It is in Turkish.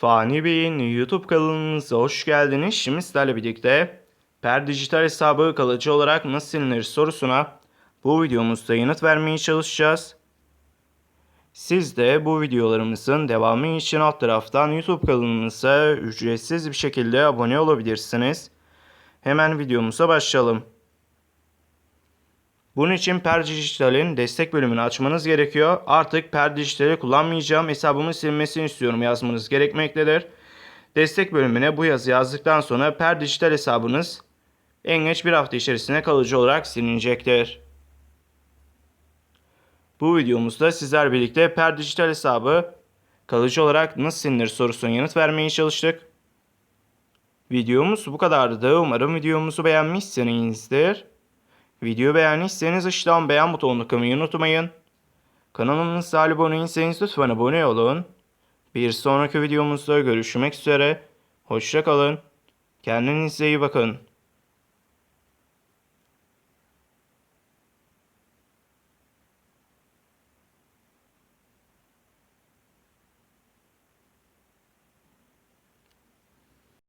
Fani Bey'in YouTube kanalınıza hoş geldiniz. Şimdi sizlerle birlikte Per Dijital hesabı kalıcı olarak nasıl silinir sorusuna bu videomuzda yanıt vermeye çalışacağız. Siz de bu videolarımızın devamı için alt taraftan YouTube kanalımıza ücretsiz bir şekilde abone olabilirsiniz. Hemen videomuza başlayalım. Bunun için Per Dijital'in destek bölümünü açmanız gerekiyor. Artık Per Dijital'i kullanmayacağım, hesabımın silinmesini istiyorum yazmanız gerekmektedir. Destek bölümüne bu yazı yazdıktan sonra Per Dijital hesabınız en geç bir hafta içerisinde kalıcı olarak silinecektir. Bu videomuzda sizler birlikte Per Dijital hesabı kalıcı olarak nasıl silinir sorusuna yanıt vermeye çalıştık. Videomuz bu kadardı. Umarım videomuzu beğenmişsinizdir. Video beğendiyseniz aşağıdan beğen butonuna kılmayı unutmayın. Kanalımıza abone değilseniz lütfen abone olun. Bir sonraki videomuzda görüşmek üzere. Hoşça kalın. Kendinize iyi bakın.